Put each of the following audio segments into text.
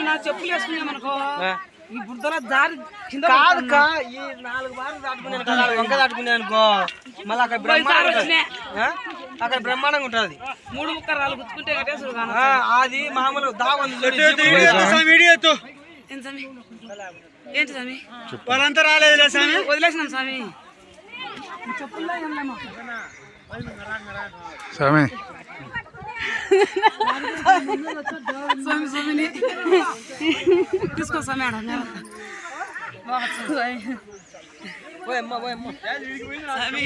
నా చెప్పులు వేసుకున్నామనుకో ఈ దారి కింద కాదు కా ఈ నాలుగు బార్లు దాటుకున్నాను కదా వంక దాటుకున్నాను అనుకో. మళ్ళీ అక్కడ బ్రహ్మాండంగా? అక్కడ బ్రహ్మాండంగా ఉంటుంది మూడు ముక్క రాళ్ళు గుచ్చుకుంటే అది మామూలు దావం ఏంటి స్వామి? వాళ్ళంతా రాలేదు స్వామి. వదిలేసినాం స్వామి. చెప్పుల్లో స్వామి. స్వామి స్వామిని తీసుకో స్వామి ఆడ పోయమ్మ పోయమ్మ స్వామి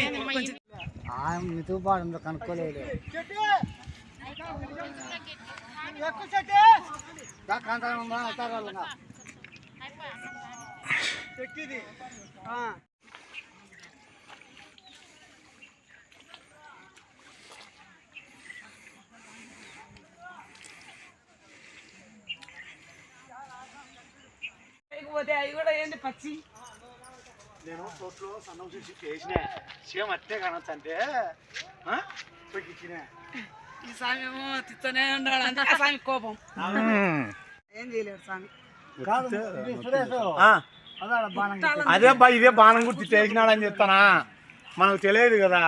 మీతో పాడు కనుక్కోలేదు. పోతే అవి కూడా ఏంటి పచ్చి? నేను తోటలో సన్నం చూసి చేసిన. సేమ్ అట్టే కానొచ్చు అంటే పెట్టించిన ఈ స్వామి ఏమో తిత్తనే ఉన్నాడు అంతే. స్వామి కోపం. ఏం చేయలేడు స్వామి. అదే బా ఇదే బాణం గుర్తి చేసినాడని చెప్తానా? మనకు తెలియదు కదా.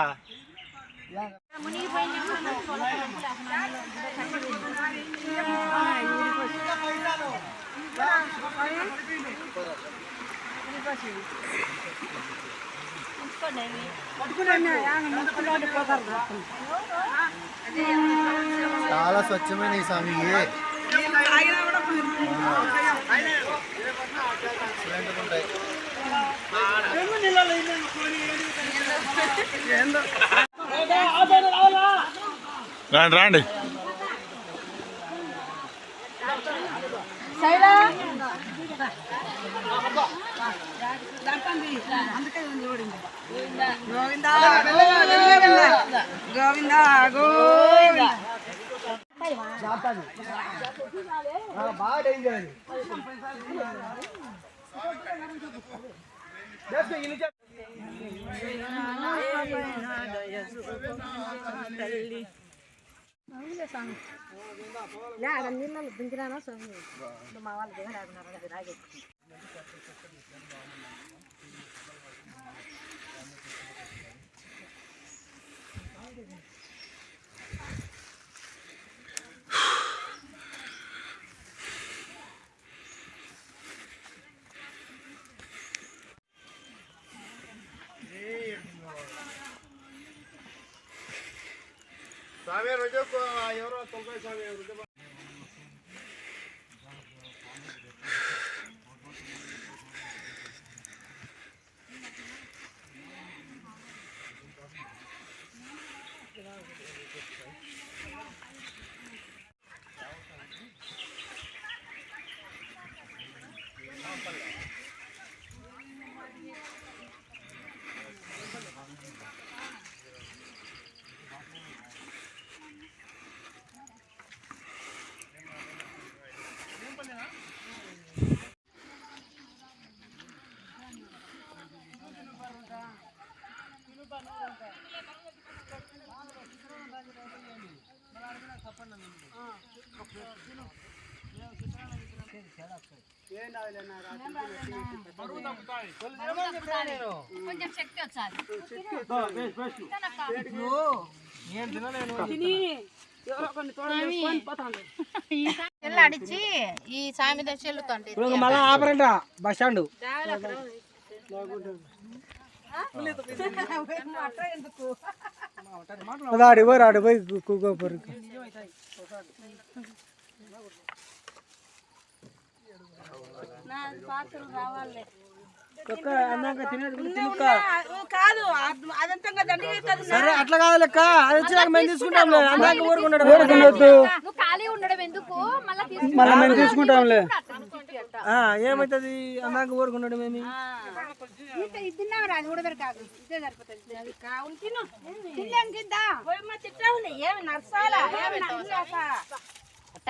చాలా స్వచ్ఛమైన ఈ స్వామి రాండి రాండి. అందుకే ఓడింది గోవిందా. గోవిందా గోవిందా గోవిందా. బాగా డేంజర్ అది స్వామి? రోజు ఎవరో తొలకాయ స్వామి కొంచెం ఎవరో తొంభై తిని ఎవరు? అడిచి ఈ సామి దశ మళ్ళీ ఆపరంట బస్ స్టాండ్ ఎందుకు పోయి ఆడి పోయి కూకోపోరు అన్నాక తినేది కాదు అద్- అదంతా దండిగా సరే అట్లా కాదు లెక్క అది వచ్చినాక మేము తీసుకుంటాం. నువ్వు ఖాళీ ఉండడం ఎందుకు? మళ్ళీ మేము తీసుకుంటాంలే. ఆ, ఏమైతుంది? అన్నాక ఊరుకున్నాడు మేము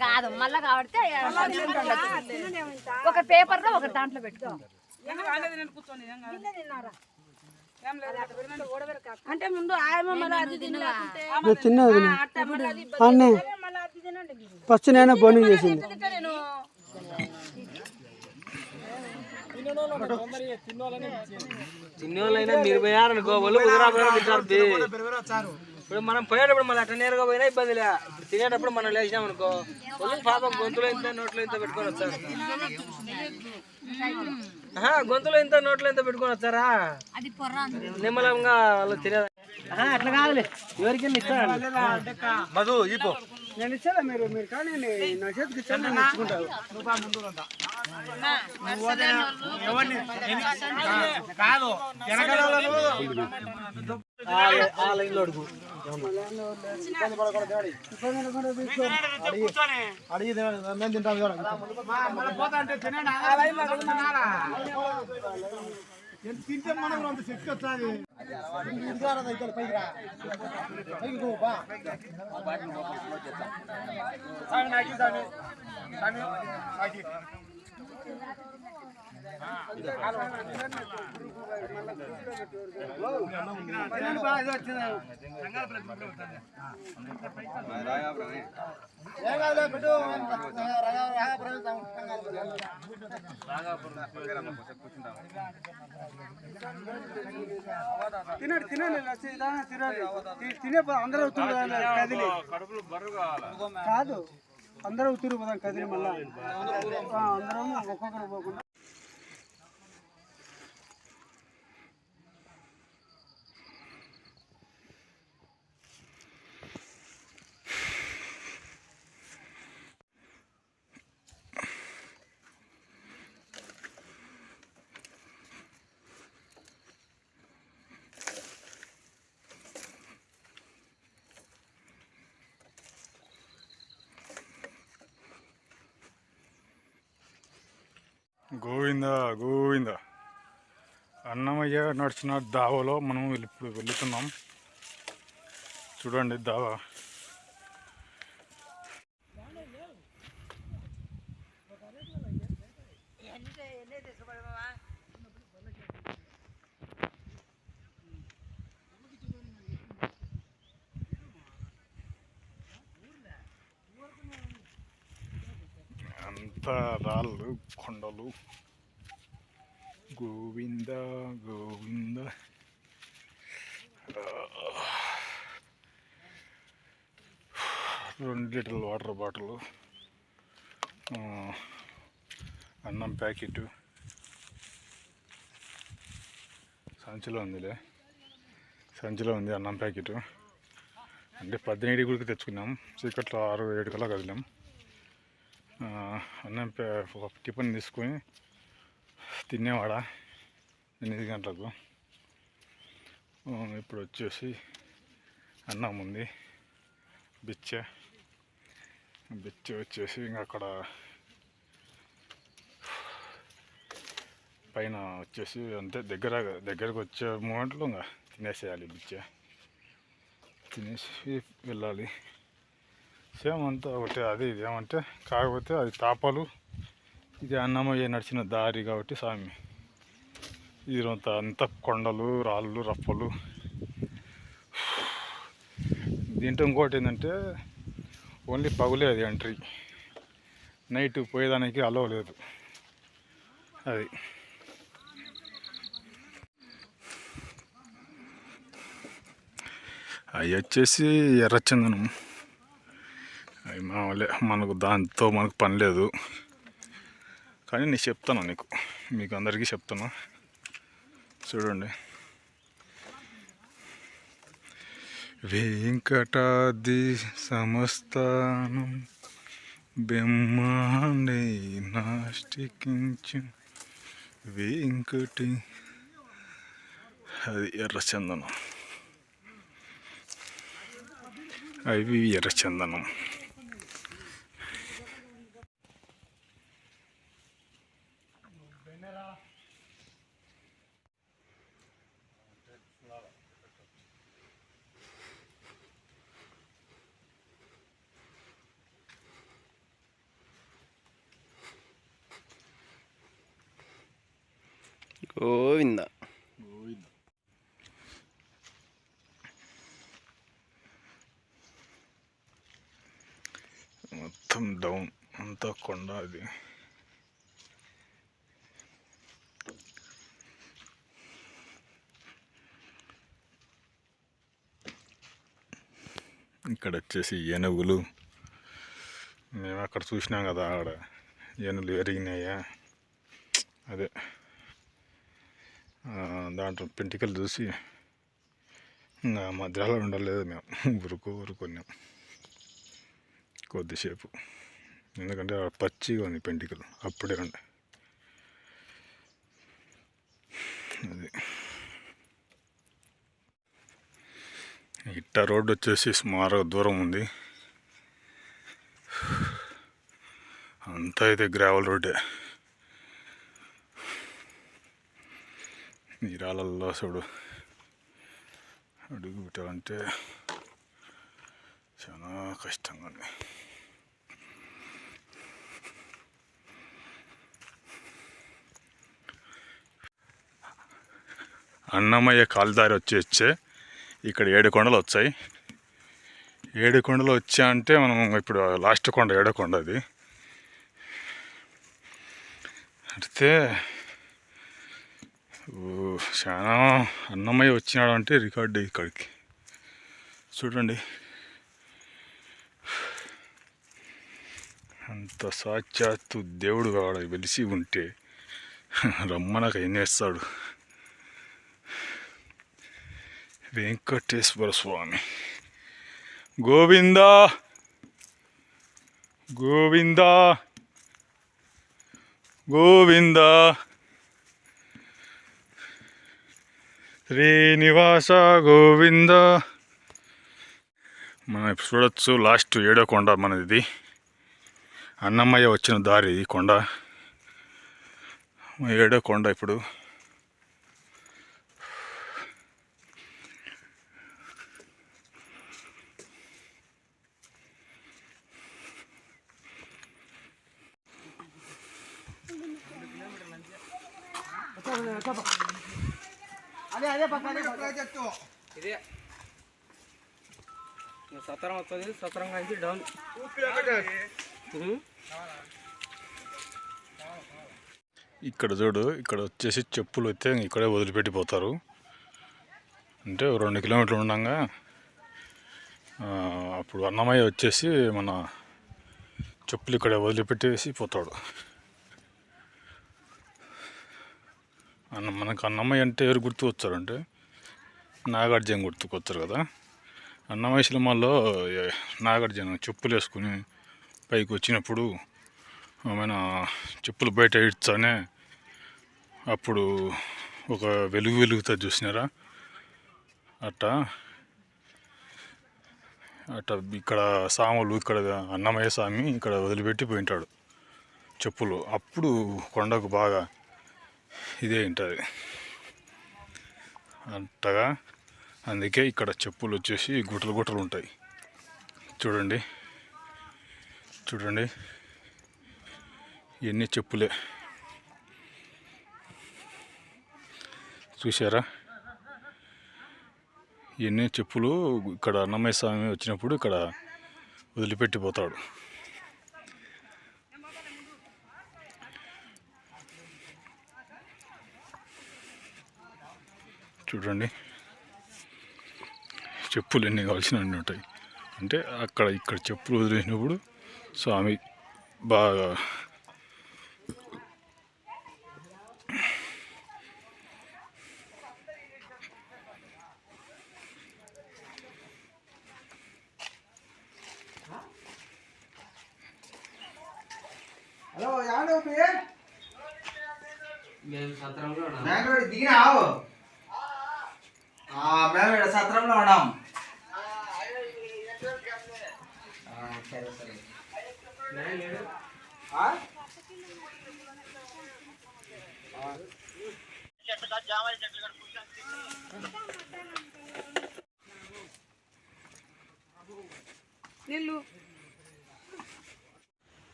కాదు. మళ్ళా కాబట్టి ఒక పేపర్లో ఒక దాంట్లో పెట్టుకో. అంటే ముందు తిన్నది. ఫస్ట్ నేనే బోని చేసింది. తిన్నోళ్ళైనా మీరు పోయారనుకో వాళ్ళు. ఇప్పుడు మనం పోయేటప్పుడు మళ్ళీ అట్లా నేరుగా పోయినా ఇబ్బంది లే. ఇప్పుడు తినేటప్పుడు మనం లేచినాం అనుకో వాళ్ళు పాపం గొంతులో ఇంత నోట్లో ఇంత పెట్టుకొని వచ్చారు గొంతులో ఇంత నోట్లో ఇంత పెట్టుకొని వచ్చారా నిమ్మలంగా వాళ్ళు తినేది? అట్లా కాదులే. ఎవరికైనా ఇస్తాను మధు ఈపో నేను ఇచ్చారా మీరు మీరు కానీ నా చేతికి ఇచ్చాను నేను ఇచ్చుకుంటాను. కాదు ఆ లైన్ అడుగు అడిగి నేను తింటాను తింటే మనం అంత శక్తి వస్తుంది. పైకి రా పైకి పో, బా. సామి, నాకి, సామి. సామి, నాకి. తినండి. తినండి తినండి నిదానంగా తినండి. తి- తినే అందరూ అవుతుంది కదిలి. కాదు అందరూ అవుతురు పోదాం కదిలి మళ్ళా. అందరం ఒక్కొక్కరు పోకుండా గోవింద గోవింద. అన్నమయ్య నడిచిన దావలో మనం వెళ్ళి- ఇప్పుడు వెళుతున్నాం. చూడండి దావా. అంతా రాళ్ళు కొండలు. గోవింద గోవింద. రెండు లీటర్ల వాటర్ బాటిల్. అన్నం ప్యాకెట్. సంచిలో ఉందిలే. సంచిలో ఉంది అన్నం ప్యాకెట్. అంటే పద్దెనిమిది గుడికి తెచ్చుకున్నాం. చీకట్లో ఆరు ఏడు కల్లా కదిలాం. అన్నం పే- ఒక టిఫిన్ తీసుకొని తినేవాడ? ఎనిమిది గంటలకు. ఇప్పుడు వచ్చేసి అన్నం ఉంది. బిచ్చ. బిచ్చ వచ్చేసి ఇంకా అక్కడ పైన వచ్చేసి అంతే దగ్గర దగ్గరకు వచ్చే మూమెంట్లో ఇంకా తినేసేయాలి బిచ్చ. తినేసి వెళ్ళాలి. సేమ్ అంతా ఒకటే అది ఇది. ఏమంటే కాకపోతే అది తాపాలు ఇది అన్నమయ్య నడిచిన దారి కాబట్టి స్వామి ఇదంతా అంత కొండలు రాళ్ళు రప్పలు. దీంట్లో ఇంకోటి ఏంటంటే ఓన్లీ పగులే అది ఎంట్రీ. నైట్ పోయేదానికి అలవ లేదు. అది. అవి వచ్చేసి ఎర్రచందనం. అవి మామూలే మనకు దాంతో మనకు పని లేదు. కానీ నేను చెప్తాను నీకు. మీకు అందరికీ చెప్తాను చూడండి. వెంకటాది సమస్తానం బ్రహ్మాండే నాస్టికించు వెంకటి. అది ఎర్రచందనం అవి ఎర్రచందనం గోవింద. మొత్తం డౌన్ అంతా కొండ అది. ఇక్కడ వచ్చేసి ఏనుగులు. మేము అక్కడ చూసినాం కదా ఆడ. ఏనుగులు ఎరిగినాయా? అదే. దాంట్లో పెంటికలు చూసి ఇంకా మధ్యలో ఉండలేదు మేము. ఉరుకు ఉరుకున్నాం. కొద్దిసేపు. ఎందుకంటే పచ్చిగా ఉంది పెంటికలు. అప్పుడే ఉండే అది. ఇట్ట రోడ్డు వచ్చేసి సుమారు దూరం ఉంది. అంతా అయితే గ్రావెల్ రోడ్డే రాళ్ళల్లో చూడు. అడుగు పెట్టాలంటే చాలా కష్టంగా ఉంది. అన్నమయ్య కాలుదారి వచ్చి వచ్చే ఇక్కడ ఏడు కొండలు వచ్చాయి. ఏడు కొండలు వచ్చా అంటే మనం ఇప్పుడు లాస్ట్ కొండ ఏడో కొండ అది. అడితే చాలా అన్నమయ్య వచ్చినాడు అంటే రికార్డు ఇక్కడికి. చూడండి. అంత సాక్షాత్తు దేవుడు కాడ వెలిసి ఉంటే రమ్మనక ఎన్నేస్తాడు వెంకటేశ్వర స్వామి. గోవింద! గోవింద! గోవిందా! శ్రీనివాస గోవింద. మనం ఇప్పుడు చూడొచ్చు లాస్ట్ ఏడో కొండ మనది ఇది. అన్నమయ్య వచ్చిన దారి ఈ కొండ. ఏడో కొండ ఇప్పుడు. అదే అదే ప్రాజెక్టు ఇదే. సత్రం వస్తుంది సత్రం డౌన్ ఇక్కడ చూడు ఇక్కడ వచ్చేసి చెప్పులు అయితే ఇక్కడే వదిలిపెట్టి పోతారు అంటే రెండు కిలోమీటర్లు ఉండగా అప్పుడు అన్నమయ్య వచ్చేసి మన చెప్పులు ఇక్కడ వదిలిపెట్టేసి పోతాడు. అన్న మనకు అన్నమయ్య అంటే ఎవరు గుర్తు వచ్చారంటే నాగార్జున గుర్తుకొచ్చారు కదా? అన్నమయ్య సినిమాల్లో నాగార్జున చెప్పులు వేసుకుని పైకి వచ్చినప్పుడు ఆమెన చెప్పులు బయట ఇడ్చానే అప్పుడు ఒక వెలుగు వెలుగుతుంది చూసినారా? అట్టా అట్ట ఇక్కడ సాములు ఇక్కడ అన్నమయ్య స్వామి ఇక్కడ వదిలిపెట్టి పోయింటాడు చెప్పులు. అప్పుడు కొండకు బాగా ఇదే ఉంటుంది అంతగా అందుకే ఇక్కడ చెప్పులు వచ్చేసి గుట్టలు గుట్టలు ఉంటాయి. చూడండి. చూడండి. ఇవన్నీ చెప్పులే. చూసారా ఇవన్నీ చెప్పులు ఇక్కడ అన్నమయ్య స్వామి వచ్చినప్పుడు ఇక్కడ వదిలిపెట్టిపోతాడు. చూడండి. చెప్పులు ఎన్ని కావాల్సిన అన్ని ఉంటాయి. అంటే అక్కడ ఇక్కడ చెప్పులు వదిలేసినప్పుడు స్వామి బాగా హలో యాడో పే మేము సత్రంలో దిగినావు? మేము ఇక్కడ సత్రంలో ఉన్నాం. ఆ, సరే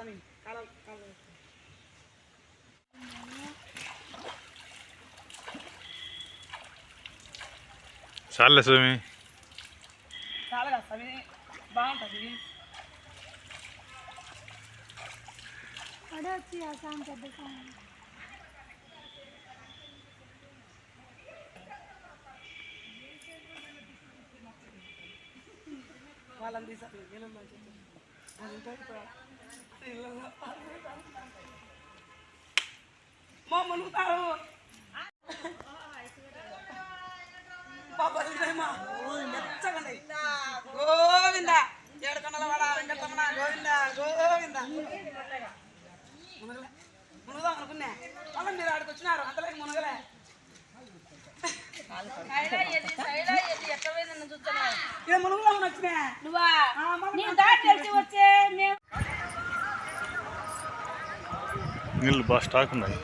స్వామి కాల కాల చాలే స్వామి. చాలా స్వామి. బాగుంటుంది. పడొచ్చి ఆ సాంగ్ పెద్ద సాంగ్. వాళ్ళని తీసారు మా మునుగుతారు బాబా ఇదేమా మెచ్చగండి గోవింద ఏడు వాడ వెంకటరమణ గోవింద గోవింద మునుగుదాం అనుకున్నా మళ్ళీ మీరు ఆడికి వచ్చినారు అంతలోకి మునగలే ఇక వచ్చినా నువ్వా నేను దాటి తెలిసి వచ్చే మేము నీళ్ళు బాగా స్టాక్ ఉన్నాయి